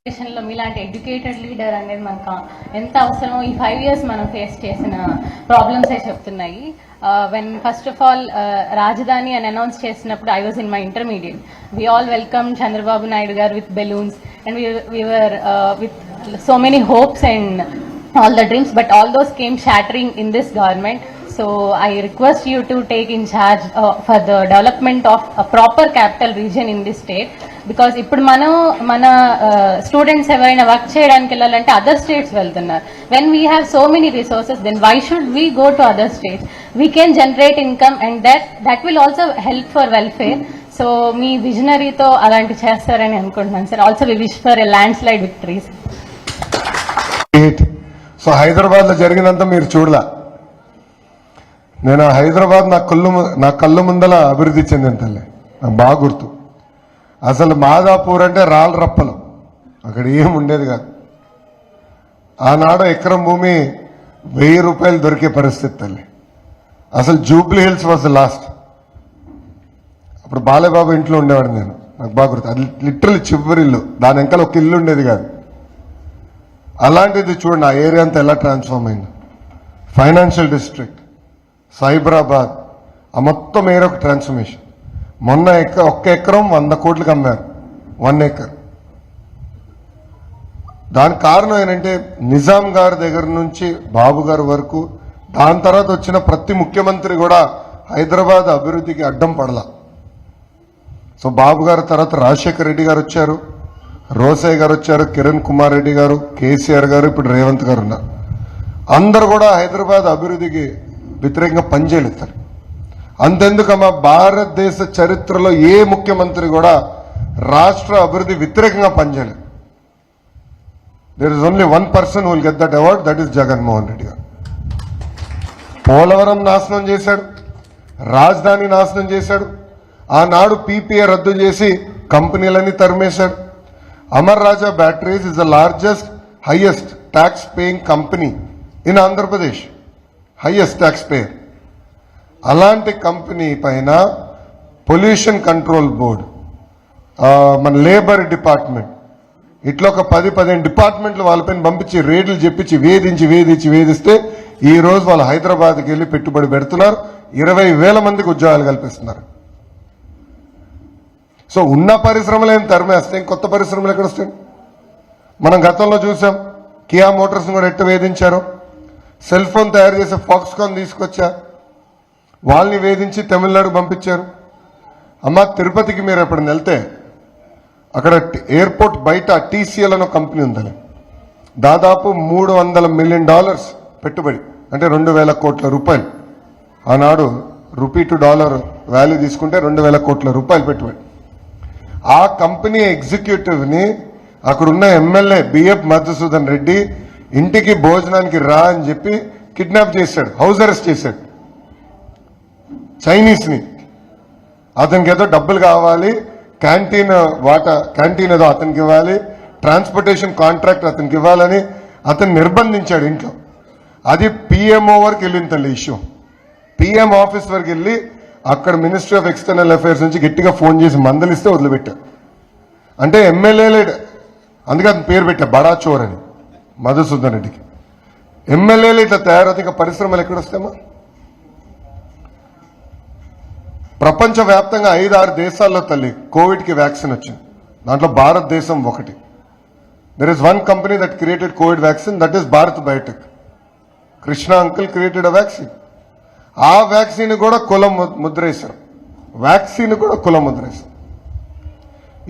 ఎడ్యుకేషన్లో మీలాంటి educated leader అనేది మనకు ఎంత అవసరమో ఈ ఫైవ్ ఇయర్స్ మనం ఫేస్ చేసిన ప్రాబ్లమ్స్ అయి చెప్తున్నాయి వెన్ ఫస్ట్ ఆఫ్ ఆల్ రాజధాని అని అనౌన్స్ చేసినప్పుడు I was in my intermediate we all welcome Chandrababu Naidu garu with balloons and we're with so many hopes and all the dreams but all those came shattering in this government so I request you to take in charge for the development of proper capital region in this state because ఇప్పుడు మనం మన students ఎవరైనా work చేయడానికి వెళ్ళాలంటే other states వెళ్తున్నారు. When we have so many resources then why should we go to other states we can generate income and that that will also help for welfare so మీ విజనరీతో అలాంటి చేస్తారని అనుకుంటున్నాను sir. Also we wish for a landslide victories so హైదరాబాద్లో జరిగినంత మీరు చూడలా. నేను హైదరాబాద్ నా కళ్ళు నా కళ్ళు ముందల అభివృద్ధి చెందిన తల్లి. నాకు బాగా గుర్తు. అసలు మాదాపూర్ అంటే రాళ్ళ రప్పలు. అక్కడ ఏం ఉండేది కాదు. ఆనాడు ఎకరం భూమి వెయ్యి రూపాయలు దొరికే పరిస్థితి తల్లి. అసలు జూబ్లీ హిల్స్ వాజ్ లాస్ట్ అప్పుడు బాలేబాబు ఇంట్లో ఉండేవాడు నేను. నాకు బాగా గుర్తు. అది లిటరల్ చివరి ఇల్లు. దాని వెంకల ఒక ఇల్లు ఉండేది కాదు. అలాంటిది చూడండి ఆ ఏరియా అంతా ఎలా ట్రాన్స్ఫార్మ్ అయింది. ఫైనాన్షియల్ డిస్ట్రిక్ట్ సైబరాబాద్ ఆ మొత్తం ఏరియా ఒక ట్రాన్స్ఫర్మేషన్ మొన్న ఎక్క ఒక్క ఎకరం వంద కోట్లకు అమ్మారు వన్ ఎకర్. దానికి కారణం ఏంటంటే నిజాం గారి దగ్గర నుంచి బాబు గారి వరకు దాని తర్వాత వచ్చిన ప్రతి ముఖ్యమంత్రి కూడా హైదరాబాద్ అభివృద్ధికి అడ్డం పడలా. సో బాబు గారి తర్వాత రాజశేఖర రెడ్డి గారు వచ్చారు. రోసయ్య గారు వచ్చారు కిరణ్ కుమార్ రెడ్డి గారు కేసీఆర్ గారు ఇప్పుడు రేవంత్ గారు ఉన్నారు. అందరు కూడా హైదరాబాద్ అభివృద్ధికి వ్యతిరేకంగా పనిచేయలేదు అంతెందుకమ్మా భారతదేశ చరిత్రలో ఏ ముఖ్యమంత్రి కూడా రాష్ట్ర అభివృద్ధి వ్యతిరేకంగా పనిచేయలేదు. There is only one person will get that award that is Jaganmohan Reddy garu. Polavaram నాశనం చేశాడు రాజధాని నాశనం చేశాడు ఆనాడు పీపీఏ రద్దు చేసి కంపెనీలన్నీ తరిమేశాడు. Amar Raja batteries is the largest highest tax paying company in Andhra Pradesh highest tax payer అలాంటి కంపెనీ పైన పొల్యూషన్ కంట్రోల్ బోర్డు మన లేబర్ డిపార్ట్మెంట్ ఇట్లా ఒక పది పదిహేను డిపార్ట్మెంట్లు వాళ్ళపైన పంపించి రేట్లు చెప్పించి వేధించి వేధించి వేధిస్తే ఈ రోజు వాళ్ళు హైదరాబాద్కి వెళ్ళి పెట్టుబడి పెడుతున్నారు. ఇరవై వేల మందికి ఉద్యోగాలు కల్పిస్తున్నారు. సో ఉన్న పరిశ్రమలు ఏం తరిమేస్తాయి? కొత్త పరిశ్రమలు ఎక్కడ వస్తాయి? మనం గతంలో చూసాం కియా మోటార్స్ కూడా ఎట్టు వేధించారు? సెల్ ఫోన్ తయారు చేసే ఫాక్స్కాన్ తీసుకొచ్చా? వాళ్ళని వేధించి తమిళనాడు పంపించారు. అమ్మ తిరుపతికి మీరు ఎప్పుడు వెళ్తే అక్కడ ఎయిర్పోర్ట్ బయట టీసీఎల్ అనే కంపెనీ ఉందని. దాదాపు మూడు వందల మిలియన్ డాలర్స్ పెట్టుబడి అంటే రెండు వేల కోట్ల రూపాయలు. ఆనాడు రూపీ టు డాలర్ వాల్యూ తీసుకుంటే రెండు వేల కోట్ల రూపాయలు పెట్టుబడి. ఆ కంపెనీ ఎగ్జిక్యూటివ్ని అక్కడున్న ఎమ్మెల్యే బిఎఫ్ మధుసూదన్ రెడ్డి ఇంటికి భోజనానికి రా అని చెప్పి కిడ్నాప్ చేశాడు హౌస్ అరెస్ట్ చేశాడు. చైనీస్ని. అతనికి ఏదో డబ్బులు కావాలి క్యాంటీన్ వాటా క్యాంటీన్ ఏదో అతనికి ఇవ్వాలి ట్రాన్స్పోర్టేషన్ కాంట్రాక్ట్ అతనికి ఇవ్వాలని అతను నిర్బంధించాడు ఇంట్లో. అది పిఎంఓ వరకు వెళ్ళింది తల్లి ఇష్యూ. పిఎం ఆఫీస్ వరకు వెళ్ళి అక్కడ మినిస్ట్రీ ఆఫ్ ఎక్స్టర్నల్ అఫైర్స్ నుంచి గట్టిగా ఫోన్ చేసి మందలిస్తే వదిలిపెట్టారు అంటే ఎమ్మెల్యేలే అందుకే అతను పేరు పెట్టా బడా చోర్ అని మధుసూదన్ రెడ్డికి. ఎమ్మెల్యేలు ఇట్లా తయారవుతాయి ఇంకా పరిశ్రమలు ఎక్కడ ప్రపంచవ్యాప్తంగా ఐదు ఆరు దేశాల్లో తల్లి కోవిడ్కి వ్యాక్సిన్ వచ్చింది. దాంట్లో భారతదేశం ఒకటి. There is one company that created covid vaccine that is Bharat Biotech Krishna uncle created a vaccine ఆ వ్యాక్సిన్ కూడా కులం ముద్రేశారు. ముద్ర వ్యాక్సిన్ కూడా కులం ముద్రేశారు.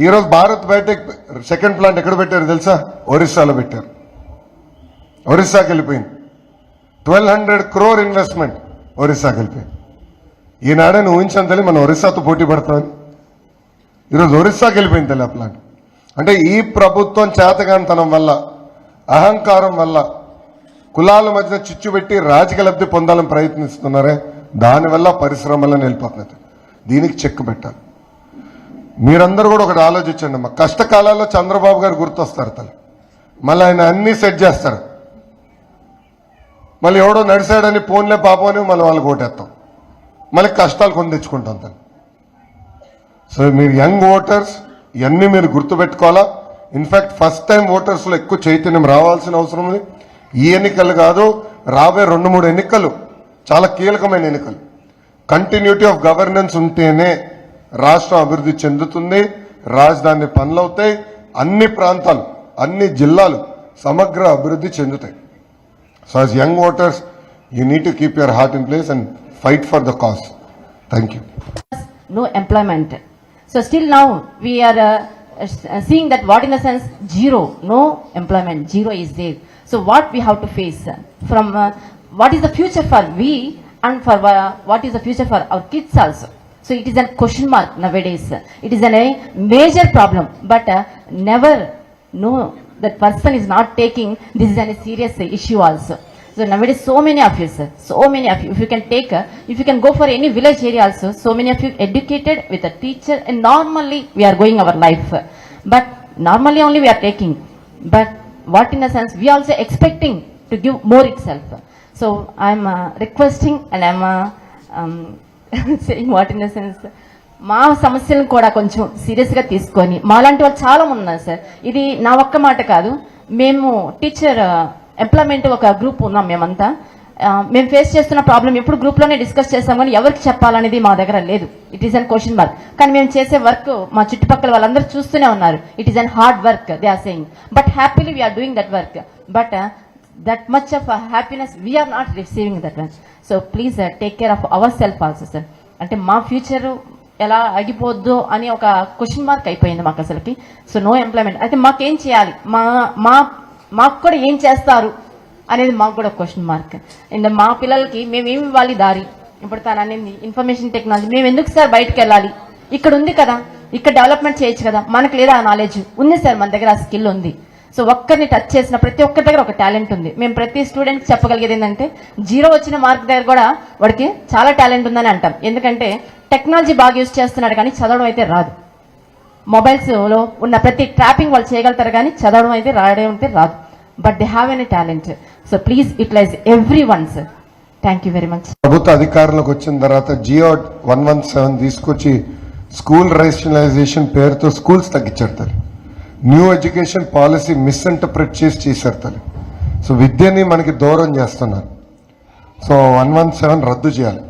ఈరోజు భారత్ బయోటెక్ సెకండ్ ప్లాంట్ ఎక్కడ పెట్టారు తెలుసా? ఒరిస్సాలో పెట్టారు. ఒరిస్సాకి వెళ్ళిపోయింది. ట్వెల్వ్ హండ్రెడ్ క్రోర్ ఇన్వెస్ట్మెంట్ ఒరిస్సాకి వెళ్ళిపోయింది. ఈనాడే నువ్వు తల్లి మనం ఒరిస్సాతో పోటీ పడతామని ఈరోజు ఒరిస్సాకి వెళ్ళిపోయింది తల్లి ఆ ప్లాంట్ అంటే ఈ ప్రభుత్వం చేతగానితనం వల్ల అహంకారం వల్ల కులాల మధ్య చిచ్చు పెట్టి రాజకీయ లబ్ధి పొందాలని ప్రయత్నిస్తున్నారే దానివల్ల పరిశ్రమల వెళ్ళిపోతున్నాయి దీనికి చెక్ పెట్టాలి. మీరందరూ కూడా ఒకటి ఆలోచించండి అమ్మా. కష్టకాలాల్లో చంద్రబాబు గారు గుర్తొస్తారు తల్లి మళ్ళీ ఆయన అన్నీ సెట్ చేస్తారు. మళ్ళీ ఎవడో నడిచాడని ఫోన్లే పాపం అని మళ్ళీ వాళ్ళు ఓటేస్తాం. మళ్ళీ కష్టాలు కొని తెచ్చుకుంటాం తను. సో మీరు యంగ్ ఓటర్స్ ఇవన్నీ మీరు గుర్తుపెట్టుకోవాలా? ఇన్ఫాక్ట్ ఫస్ట్ టైం ఓటర్స్లో ఎక్కువ చైతన్యం రావాల్సిన అవసరం ఉంది. ఈ ఎన్నికలు కాదు రాబోయే రెండు మూడు ఎన్నికలు చాలా కీలకమైన ఎన్నికలు. కంటిన్యూటీ ఆఫ్ గవర్నెన్స్ ఉంటేనే రాష్ట్రం అభివృద్ధి చెందుతుంది రాజధాని పనులవుతాయి అన్ని ప్రాంతాలు అన్ని జిల్లాలు సమగ్ర అభివృద్ధి చెందుతాయి. So as young voters you need to keep your heart in place and fight for the cause thank you no employment. So still now we are uh, seeing that what in the sense zero, no employment, zero is there. So what we have to face from uh, what is the future for we and for uh, what is the future for our kids also. So it is a question mark nowadays. It is an, a major problem, but uh, never no that person is not taking this is a serious issue also. So nowadays, so many of you, sir, so many of you, if you can take, uh, if you can go for any village area also, so many of you educated with a teacher and normally we are going our life. But normally only we are taking. But what in a sense, we also expecting to give more itself. So I'm uh, requesting and I'm uh, um, saying what in a sense, మా సమస్యలను కూడా కొంచెం సీరియస్గా తీసుకొని మాలాంటి వాళ్ళు చాలా మంది ఉన్నారు సార్ ఇది నా ఒక్క మాట కాదు మేము టీచర్ ఎంప్లాయ్మెంట్ ఒక గ్రూప్ ఉన్నాం మేమంతా. మేము ఫేస్ చేస్తున్న ప్రాబ్లం ఎప్పుడు గ్రూప్లోనే డిస్కస్ చేస్తాం కానీ ఎవరికి చెప్పాలనేది మా దగ్గర లేదు. It is an question mark కానీ మేము చేసే వర్క్ మా చుట్టుపక్కల వాళ్ళందరూ చూస్తూనే ఉన్నారు. It is an hard work they are saying but happily we're doing that work but that much of happiness we're not receiving that much so please take care of our self also sir అంటే మా future ఎలా ఆగిపోద్దు అని ఒక question mark అయిపోయింది మాకు అసలుకి. So no employment అయితే మాకేం చేయాలి? మా మా మాకు కూడా ఏం చేస్తారు? అనేది మాకు కూడా క్వశ్చన్ మార్క్ అండ్ మా పిల్లలకి మేము ఏమి ఇవ్వాలి దారి? ఇప్పుడు తను అనేది ఇన్ఫర్మేషన్ టెక్నాలజీ మేము ఎందుకు సార్ బయటకు వెళ్ళాలి? ఇక్కడ ఉంది కదా. ఇక్కడ డెవలప్మెంట్ చేయొచ్చు కదా. మనకు లేదా ఆ నాలెడ్జ్ ఉంది సార్ మన దగ్గర ఆ స్కిల్ ఉంది. సో ఒక్కరిని టచ్ చేసిన ప్రతి ఒక్కరి దగ్గర ఒక టాలెంట్ ఉంది. మేము ప్రతి స్టూడెంట్ చెప్పగలిగేది ఏంటంటే జీరో వచ్చిన మార్క్ దగ్గర కూడా వాడికి చాలా టాలెంట్ ఉందని అంటాం. ఎందుకంటే టెక్నాలజీ బాగా యూజ్ చేస్తున్నాడు కానీ చదవడం అయితే రాదు. మొబైల్స్లో ఉన్న ప్రతి ట్రాపింగ్ వాళ్ళు చేయగలుగుతారు కానీ చదవడం అయితే రాయడం అయితే రాదు. But they have any talent so please utilise every one sir thank you very much ప్రభుత్వ అధికారంలోకి వచ్చిన తర్వాత G O one one seven తీసుకొచ్చి స్కూల్ రేషనలైజేషన్ పేరుతో స్కూల్స్ తగ్గించారు తల్లి న్యూ ఎడ్యుకేషన్ పాలసీ మిస్ఇంటర్ప్రిట్ చేసి చేశారు తల్లి సో విద్యని మనకి దూరం చేస్తున్నారు. సో వన్ వన్ సెవెన్ రద్దు చేయాలి.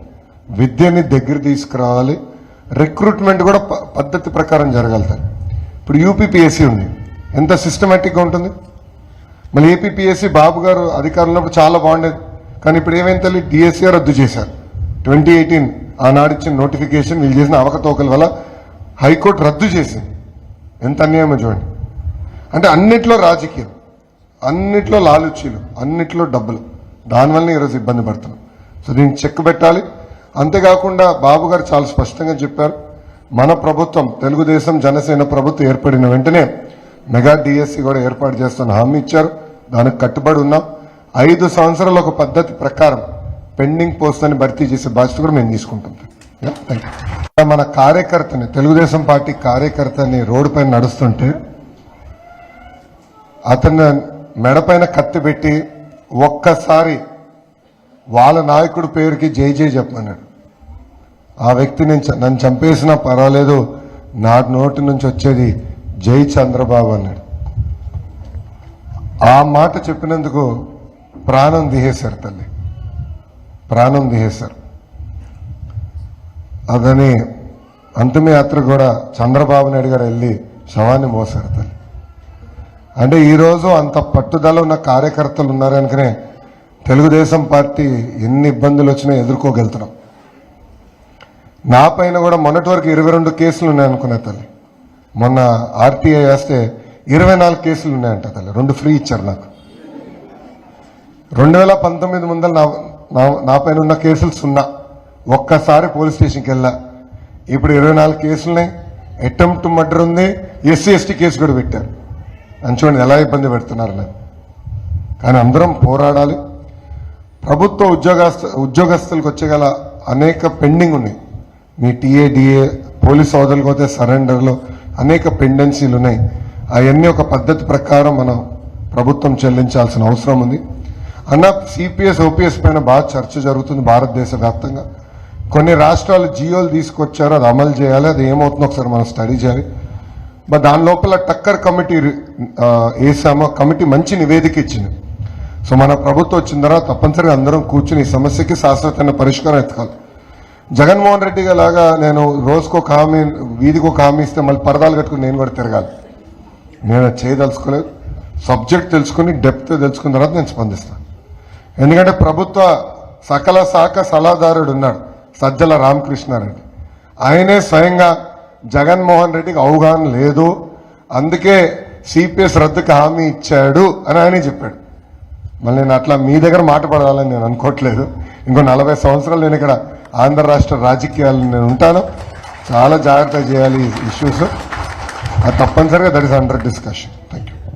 విద్యని దగ్గర తీసుకురావాలి. రిక్రూట్మెంట్ కూడా ప- పద్ధతి ప్రకారం జరగలుగుతారు ఇప్పుడు యూపీపీఎస్సీ ఉంది. ఎంత సిస్టమేటిక్గా ఉంటుంది? మళ్ళీ ఏపీపీఎస్సీ బాబు గారు అధికారంలో ఉన్నప్పుడు చాలా బాగుండేది. కానీ ఇప్పుడు ఏమైంది తల్లి? డిఎస్సీ రద్దు చేశారు. ట్వంటీ ఎయిటీన్ ఆనాడు ఇచ్చిన నోటిఫికేషన్ వీళ్ళు చేసిన అవకతవకల వల్ల హైకోర్టు రద్దు చేసింది. ఎంత అన్యాయమో చూడండి. అంటే అన్నిట్లో రాజకీయం అన్నిట్లో లాలుచీలు అన్నిట్లో డబ్బులు. దానివల్ల ఈరోజు ఇబ్బంది పడుతున్నాం. సో దీన్ని చెక్ పెట్టాలి. అంతేకాకుండా బాబు గారు చాలా స్పష్టంగా చెప్పారు మన ప్రభుత్వం తెలుగుదేశం జనసేన ప్రభుత్వం ఏర్పడిన వెంటనే మెగా డిఎస్సి కూడా ఏర్పాటు చేస్తున్న హామీ ఇచ్చారు. దానికి కట్టుబడి ఉన్నాం. ఐదు సంవత్సరాల ఒక పద్ధతి ప్రకారం పెండింగ్ పోస్ట్ అని భర్తీ చేసే బాధ్యత కూడా మేము తీసుకుంటాం మన కార్యకర్తని తెలుగుదేశం పార్టీ కార్యకర్తని రోడ్డు పైన నడుస్తుంటే అతను మెడపైన కత్తి పెట్టి ఒక్కసారి వాళ్ళ నాయకుడి పేరుకి జై జై చెప్పమన్నాడు. ఆ వ్యక్తి నేను చ- నన్ను చంపేసినా పర్వాలేదు నా నోటి నుంచి వచ్చేది జై చంద్రబాబు అన్నాడు. ఆ మాట చెప్పినందుకు ప్రాణం దిహేశారు తల్లి. ప్రాణం దిహేశారు అదని అంతిమయాత్ర కూడా చంద్రబాబు నాయుడు గారు వెళ్ళి శవాన్ని మోసారు తల్లి. అంటే ఈరోజు అంత పట్టుదల ఉన్న కార్యకర్తలు ఉన్నారనుకనే తెలుగుదేశం పార్టీ ఎన్ని ఇబ్బందులు వచ్చినా ఎదుర్కోగలుగుతున్నాం. నా పైన కూడా మొన్నటి వరకు ఇరవై రెండు కేసులు ఉన్నాయనుకున్నా తల్లి. మొన్న ఆర్టీఐ వేస్తే ఇరవై నాలుగు కేసులు ఉన్నాయంట తల్లి. రెండు ఫ్రీ ఇచ్చారు నాకు. రెండు వేల పంతొమ్మిది ముందర నా నా- పైన ఉన్న కేసులు సున్నా. ఒక్కసారి పోలీస్ స్టేషన్కి వెళ్ళా. ఇప్పుడు ఇరవై నాలుగు కేసులున్నాయి అటెంప్ట్ మర్డర్ ఉంది. ఎస్సీ ఎస్టీ కేసు కూడా పెట్టారు. అని చూడండి ఎలా ఇబ్బంది పెడుతున్నారు నాకు కానీ అందరం పోరాడాలి. ప్రభుత్వ ఉద్యోగస్తు ఉద్యోగస్తులకు వచ్చేగల అనేక పెండింగ్ ఉన్నాయి. మీ టీఏడిఏ పోలీస్ సోదరులకు పోతే సరెండర్లు అనేక పెండెన్సీలు ఉన్నాయి. అవన్నీ ఒక పద్ధతి ప్రకారం మనం ప్రభుత్వం చెల్లించాల్సిన అవసరం ఉంది. అన్న సిపిఎస్ ఓపీఎస్ పైన బాగా చర్చ జరుగుతుంది భారతదేశ వ్యాప్తంగా. కొన్ని రాష్ట్రాలు జియోలు తీసుకొచ్చారు అది అమలు చేయాలి అది ఏమవుతుందో ఒకసారి మనం స్టడీ చేయాలి. బట్ దాని లోపల టక్కర్ కమిటీ ఆ, వేసాము కమిటీ మంచి నివేదిక ఇచ్చింది. సో మన ప్రభుత్వం వచ్చిన తర్వాత తప్పనిసరిగా అందరం కూర్చుని ఈ సమస్యకి శాశ్వతమైన పరిష్కారం ఎత్తుకోవాలి. జగన్మోహన్ రెడ్డి లాగా నేను రోజుకో ఒక హామీ వీధికి ఒక హామీ ఇస్తే మళ్ళీ పరదాలు కట్టుకుని నేను కూడా తిరగాలి. నేను అది చేయదలుచుకోలేదు. సబ్జెక్ట్ తెలుసుకుని డెప్త్ తెలుసుకున్న తర్వాత నేను స్పందిస్తాను. ఎందుకంటే ప్రభుత్వ సకల శాఖ సలహాదారుడు ఉన్నాడు సజ్జల రామకృష్ణారెడ్డి. ఆయనే స్వయంగా జగన్మోహన్ రెడ్డికి అవగాహన లేదు. అందుకే సిపిఎస్ రద్దుకి హామీ ఇచ్చాడు అని ఆయనే చెప్పాడు. మళ్ళీ నేను అట్లా మీ దగ్గర మాట పడాలని నేను అనుకోవట్లేదు. ఇంకో నలభై సంవత్సరాలు నేను ఇక్కడ ఆంధ్ర రాష్ట్ర రాజకీయాలు నేను ఉంటాను. చాలా జాగ్రత్త చేయాలి ఈ ఇష్యూస్ అది తప్పనిసరిగా that is under discussion thank